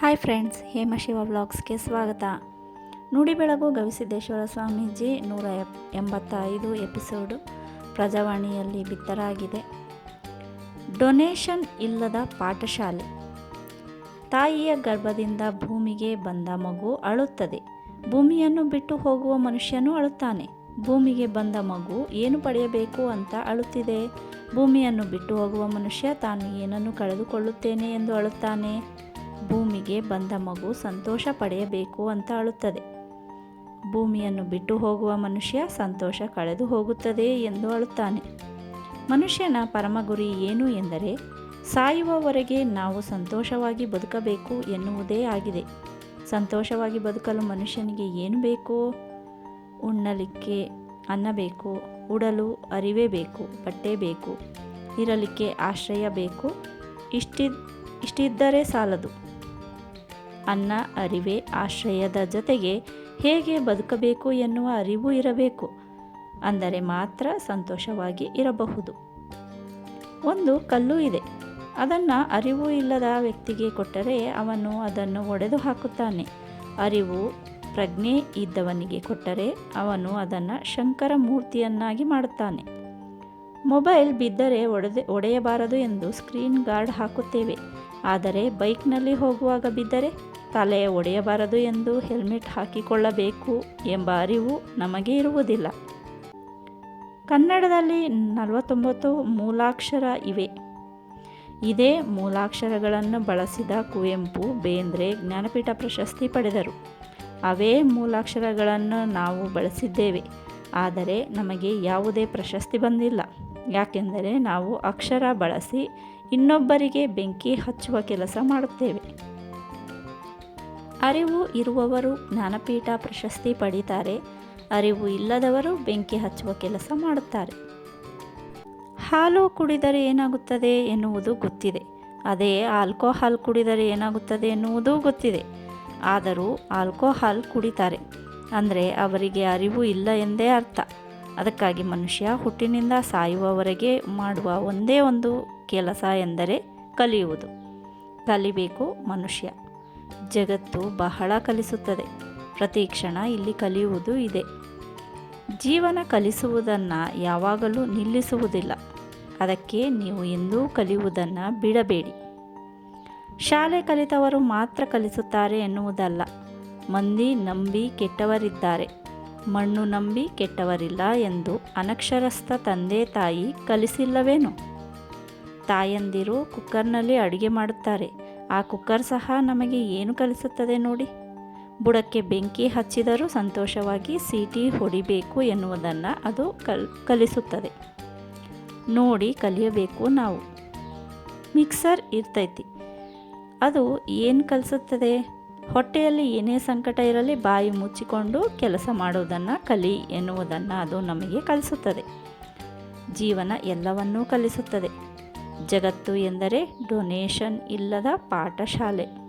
Hi friends, Hema Shiva ವ್ಲಾಗ್ಸ್ಗೆ ಸ್ವಾಗತ. ನುಡಿ ಬೆಳಗು ಗವಿಸಿದ್ದೇಶ್ವರ ಸ್ವಾಮೀಜಿ ನೂರ ಎಂಬತ್ತೈದು ಎಪಿಸೋಡು ಪ್ರಜಾವಾಣಿಯಲ್ಲಿ ಬಿತ್ತರಾಗಿದೆ. ಡೊನೇಷನ್ ಇಲ್ಲದ ಪಾಠಶಾಲೆ. ತಾಯಿಯ ಗರ್ಭದಿಂದ ಭೂಮಿಗೆ ಬಂದ ಮಗು ಅಳುತ್ತದೆ. ಭೂಮಿಯನ್ನು ಬಿಟ್ಟು ಹೋಗುವ ಮನುಷ್ಯನೂ ಅಳುತ್ತಾನೆ. ಭೂಮಿಗೆ ಬಂದ ಮಗು ಏನು ಪಡೆಯಬೇಕು ಅಂತ ಅಳುತ್ತಿದೆ. ಭೂಮಿಯನ್ನು ಬಿಟ್ಟು ಹೋಗುವ ಮನುಷ್ಯ ತಾನು ಏನನ್ನು ಕಳೆದುಕೊಳ್ಳುತ್ತೇನೆ ಎಂದು ಅಳುತ್ತಾನೆ. ಭೂಮಿಗೆ ಬಂದ ಮಗು ಸಂತೋಷ ಪಡೆಯಬೇಕು ಅಂತ ಅಳುತ್ತದೆ. ಭೂಮಿಯನ್ನು ಬಿಟ್ಟು ಹೋಗುವ ಮನುಷ್ಯ ಸಂತೋಷ ಕಳೆದು ಹೋಗುತ್ತದೆ ಎಂದು ಅಳುತ್ತಾನೆ. ಮನುಷ್ಯನ ಪರಮ ಗುರಿ ಏನು ಎಂದರೆ, ಸಾಯುವವರೆಗೆ ನಾವು ಸಂತೋಷವಾಗಿ ಬದುಕಬೇಕು ಎನ್ನುವುದೇ ಆಗಿದೆ. ಸಂತೋಷವಾಗಿ ಬದುಕಲು ಮನುಷ್ಯನಿಗೆ ಏನು ಬೇಕು? ಉಣ್ಣಲಿಕ್ಕೆ ಅನ್ನ ಬೇಕು, ಉಡಲು ಅರಿವೇ ಬೇಕು, ಬಟ್ಟೆ ಬೇಕು, ಇರಲಿಕ್ಕೆ ಆಶ್ರಯ ಬೇಕು, ಇಷ್ಟಿದ್, ಇಷ್ಟಿದ್ದರೆ ಸಾಲದು. ಅನ್ನ, ಅರಿವೆ, ಆಶ್ರಯದ ಜೊತೆಗೆ ಹೇಗೆ ಬದುಕಬೇಕು ಎನ್ನುವ ಅರಿವು ಇರಬೇಕು. ಅಂದರೆ ಮಾತ್ರ ಸಂತೋಷವಾಗಿ ಇರಬಹುದು. ಒಂದು ಕಲ್ಲು ಇದೆ. ಅದನ್ನು ಅರಿವು ಇಲ್ಲದ ವ್ಯಕ್ತಿಗೆ ಕೊಟ್ಟರೆ ಅವನು ಅದನ್ನು ಒಡೆದು ಹಾಕುತ್ತಾನೆ. ಅರಿವು, ಪ್ರಜ್ಞೆ ಇದ್ದವನಿಗೆ ಕೊಟ್ಟರೆ ಅವನು ಅದನ್ನು ಶಂಕರ ಮೂರ್ತಿಯನ್ನಾಗಿ ಮಾಡುತ್ತಾನೆ. ಮೊಬೈಲ್ ಬಿದ್ದರೆ ಒಡೆದೆ, ಒಡೆಯಬಾರದು ಎಂದು ಸ್ಕ್ರೀನ್ ಗಾರ್ಡ್ ಹಾಕುತ್ತೇವೆ. ಆದರೆ ಬೈಕ್ನಲ್ಲಿ ಹೋಗುವಾಗ ಬಿದ್ದರೆ ತಲೆ ಒಡೆಯಬಾರದು ಎಂದು ಹೆಲ್ಮೆಟ್ ಹಾಕಿಕೊಳ್ಳಬೇಕು ಎಂಬ ಅರಿವು ನಮಗೆ ಇರುವುದಿಲ್ಲ. ಕನ್ನಡದಲ್ಲಿ ನಲವತ್ತೊಂಬತ್ತು ಮೂಲಾಕ್ಷರ ಇವೆ. ಇದೇ ಮೂಲಾಕ್ಷರಗಳನ್ನು ಬಳಸಿದ ಕುವೆಂಪು, ಬೇಂದ್ರೆ, ಜ್ಞಾನಪೀಠ ಪ್ರಶಸ್ತಿ ಪಡೆದರು. ಅವೇ ಮೂಲಾಕ್ಷರಗಳನ್ನು ನಾವು ಬಳಸಿದ್ದೇವೆ. ಆದರೆ ನಮಗೆ ಯಾವುದೇ ಪ್ರಶಸ್ತಿ ಬಂದಿಲ್ಲ. ಯಾಕೆಂದರೆ ನಾವು ಅಕ್ಷರ ಬಳಸಿ ಇನ್ನೊಬ್ಬರಿಗೆ ಬೆಂಕಿ ಹಚ್ಚುವ ಕೆಲಸ ಮಾಡುತ್ತೇವೆ. ಅರಿವು ಇರುವವರು ಜ್ಞಾನಪೀಠ ಪ್ರಶಸ್ತಿ ಪಡೀತಾರೆ. ಅರಿವು ಇಲ್ಲದವರು ಬೆಂಕಿ ಹಚ್ಚುವ ಕೆಲಸ ಮಾಡುತ್ತಾರೆ. ಹಾಲು ಕುಡಿದರೆ ಏನಾಗುತ್ತದೆ ಎನ್ನುವುದು ಗೊತ್ತಿದೆ. ಅದೇ ಆಲ್ಕೋಹಾಲ್ ಕುಡಿದರೆ ಏನಾಗುತ್ತದೆ ಎನ್ನುವುದೂ ಗೊತ್ತಿದೆ. ಆದರೂ ಆಲ್ಕೋಹಾಲ್ ಕುಡಿತಾರೆ. ಅಂದರೆ ಅವರಿಗೆ ಅರಿವು ಇಲ್ಲ ಎಂದೇ ಅರ್ಥ. ಅದಕ್ಕಾಗಿ ಮನುಷ್ಯ ಹುಟ್ಟಿನಿಂದ ಸಾಯುವವರೆಗೆ ಮಾಡುವ ಒಂದೇ ಒಂದು ಕೆಲಸ ಎಂದರೆ ಕಲಿಯುವುದು. ಕಲಿಬೇಕು ಮನುಷ್ಯ. ಜಗತ್ತು ಬಹಳ ಕಲಿಸುತ್ತದೆ. ಪ್ರತಿ ಕ್ಷಣ ಇಲ್ಲಿ ಕಲಿಯುವುದು ಇದೆ. ಜೀವನ ಕಲಿಸುವುದನ್ನು ಯಾವಾಗಲೂ ನಿಲ್ಲಿಸುವುದಿಲ್ಲ. ಅದಕ್ಕೆ ನೀವು ಎಂದೂ ಕಲಿಯುವುದನ್ನು ಬಿಡಬೇಡಿ. ಶಾಲೆ ಕಲಿತವರು ಮಾತ್ರ ಕಲಿಸುತ್ತಾರೆ ಎನ್ನುವುದಲ್ಲ. ಮಂದಿ ನಂಬಿ ಕೆಟ್ಟವರಿದ್ದಾರೆ. ಮಣ್ಣು ನಂಬಿ ಕೆಟ್ಟವರಿಲ್ಲ ಎಂದು ಅನಕ್ಷರಸ್ಥ ತಂದೆ ತಾಯಿ ಕಲಿಸಿಲ್ಲವೇನು? ತಾಯಂದಿರು ಕುಕ್ಕರ್ನಲ್ಲಿ ಅಡುಗೆ ಮಾಡುತ್ತಾರೆ. ಆ ಕುಕ್ಕರ್ ಸಹ ನಮಗೆ ಏನು ಕಲಿಸುತ್ತದೆ ನೋಡಿ? ಬುಡಕ್ಕೆ ಬೆಂಕಿ ಹಚ್ಚಿದರೂ ಸಂತೋಷವಾಗಿ ಸೀಟಿ ಹೊಡಿಬೇಕು ಎನ್ನುವುದನ್ನು ಅದು ಕಲ್, ಕಲಿಸುತ್ತದೆ. ನೋಡಿ ಕಲಿಯಬೇಕು ನಾವು. ಮಿಕ್ಸರ್ ಇರ್ತೈತಿ. ಅದು ಏನು ಕಲಿಸುತ್ತದೆ? ಹೊಟ್ಟೆಯಲ್ಲಿ ಏನೇ ಸಂಕಟ ಇರಲಿ ಬಾಯಿ ಮುಚ್ಚಿಕೊಂಡು ಕೆಲಸ ಮಾಡುವುದನ್ನು ಕಲಿ ಎನ್ನುವುದನ್ನು ಅದು ನಮಗೆ ಕಲಿಸುತ್ತದೆ. ಜೀವನ ಎಲ್ಲವನ್ನೂ ಕಲಿಸುತ್ತದೆ. ಜಗತ್ತು ಎಂದರೆ ಡೊನೇಷನ್ ಇಲ್ಲದ ಪಾಠಶಾಲೆ.